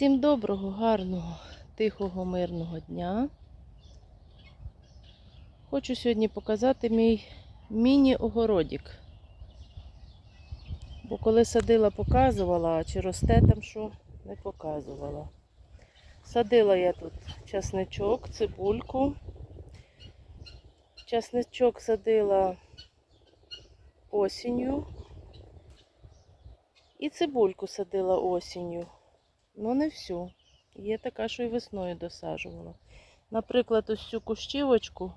Всім доброго, гарного, тихого, мирного дня. Хочу сьогодні показати мій міні-огородик. Бо коли садила, показувала, а чи росте там що, не показувала. Садила я тут часничок, цибульку. Часничок садила осінню. І цибульку садила осінню. Ну, не всю. Є така, що і весною досаджувала. Наприклад, ось цю кущівочку,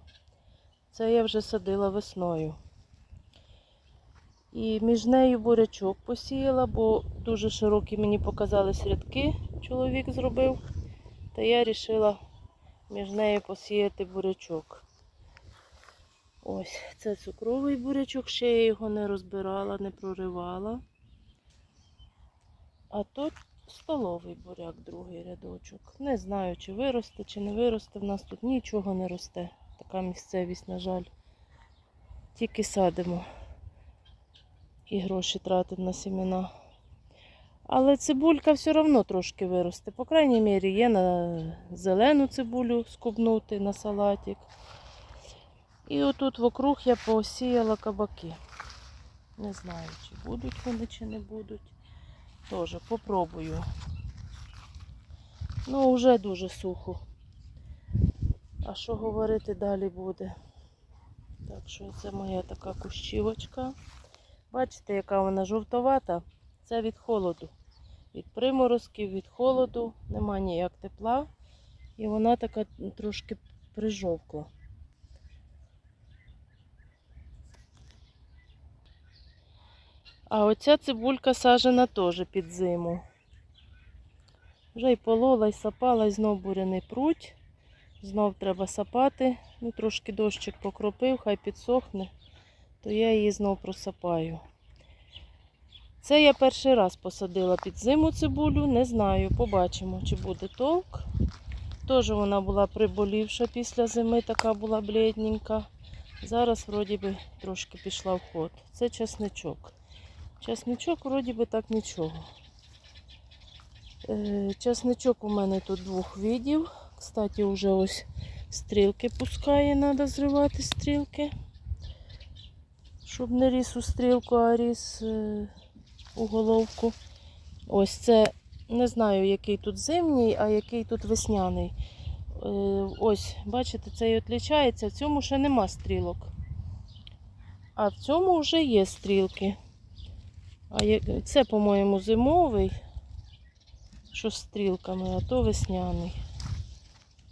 це я вже садила весною. І між нею бурячок посіяла, бо дуже широкі мені показались рядки, чоловік зробив. Та я вирішила між нею посіяти бурячок. Ось, це цукровий бурячок, ще я його не розбирала, не проривала. А тут столовий буряк, другий рядочок. Не знаю, чи виросте, чи не виросте. В нас тут нічого не росте. Така місцевість, на жаль. Тільки садимо і гроші тратимо на сімена. Але цибулька все одно трошки виросте. По крайній мірі, є на зелену цибулю скубнути на салатик. І отут вокруг я посіяла кабаки. Не знаю, чи будуть вони, чи не будуть. Тоже попробую. Ну, вже дуже сухо. А що говорити далі буде? Так що це моя така кущівочка. Бачите, яка вона жовтовата? Це від холоду. Від приморозків, від холоду, нема ніяк тепла. І вона така трошки прижовкла. А оця цибулька сажена теж під зиму. Вже й полола, й сапала, і знов буряний пруть. Знов треба сапати. Ну, трошки дощик покропив, хай підсохне, то я її знов просапаю. Це я перший раз посадила під зиму цибулю, не знаю, побачимо, чи буде толк. Теж вона була приболівша після зими, така була блідненька. Зараз, вроді би, трошки пішла в ход. Це часничок. Часничок вроді би так нічого. Е, Часничок у мене тут двох видів. Кстати, вже ось стрілки пускає, треба зривати стрілки. Щоб не ріс у стрілку, а ріс е, у головку. Ось це не знаю, який тут зимній, а який тут весняний. Е, Ось, бачите, цей відлічається, в цьому ще нема стрілок. А в цьому вже є стрілки. А це, по-моєму, зимовий, що з стрілками, а то весняний.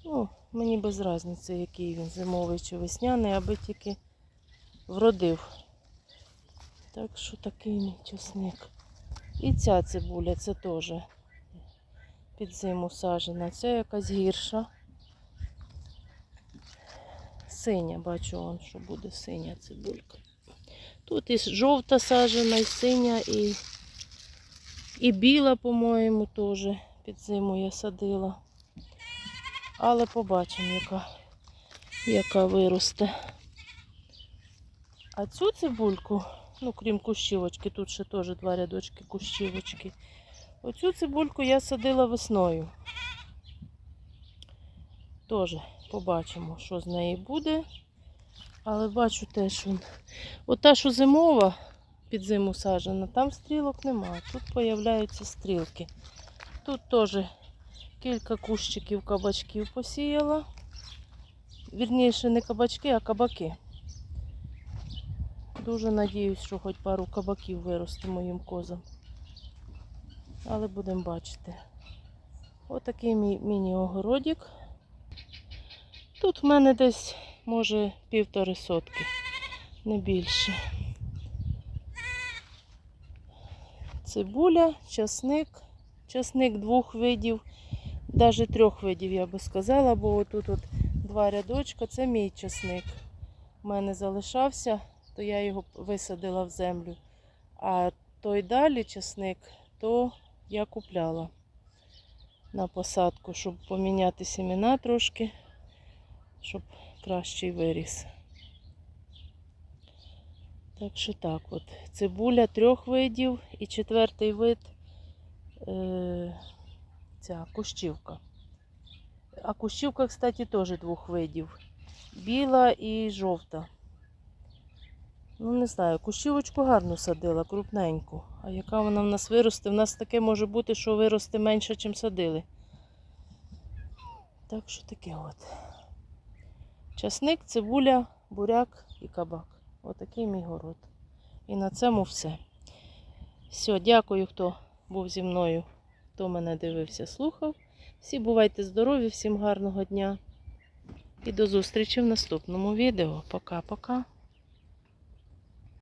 Ну, мені без різниці, який він зимовий чи весняний, аби тільки вродив. Так що такий мій чесник. І ця цибуля, це теж під зиму сажена. Це якась гірша. Синя, бачу, он, що буде синя цибулька. Тут і жовта сажена, і синя, і, і біла, по-моєму, теж під зиму я садила. Але побачимо, яка, яка виросте. А цю цибульку, ну крім кущівочки, тут ще теж два рядочки кущівочки. Оцю цибульку я садила весною. Теж побачимо, що з неї буде. Але бачу теж, що ота, що зимова під зиму саджена, там стрілок нема. Тут появляються стрілки. Тут теж кілька кущиків кабачків посіяла. Вірніше, не кабачки, а кабаки. Дуже надіюсь, що хоч пару кабаків виросте моїм козам. Але будемо бачити. Отакий мій міні-огородик. Тут в мене десь, може, півтори сотки, не більше. Цибуля, часник. Часник двох видів, навіть трьох видів, я би сказала, бо отут от два рядочка, це мій часник. У мене залишався, то я його висадила в землю. А той далі часник, то я купляла на посадку, щоб поміняти семена трошки, щоб кращий виріс. Так що так от. Цибуля трьох видів і четвертий вид е, ця кущівка. А кущівка, кстати, теж двох видів. Біла і жовта. Ну, не знаю, кущівочку гарно садила, крупненьку. А яка вона в нас виросте? В нас таке може бути, що виросте менше, чим садили. Так що таке от. Часник, цибуля, буряк і кабак. Отакий мій город. І на цьому все. Все, дякую, хто був зі мною, хто мене дивився, слухав. Всі бувайте здорові, всім гарного дня. І до зустрічі в наступному відео. Пока-пока.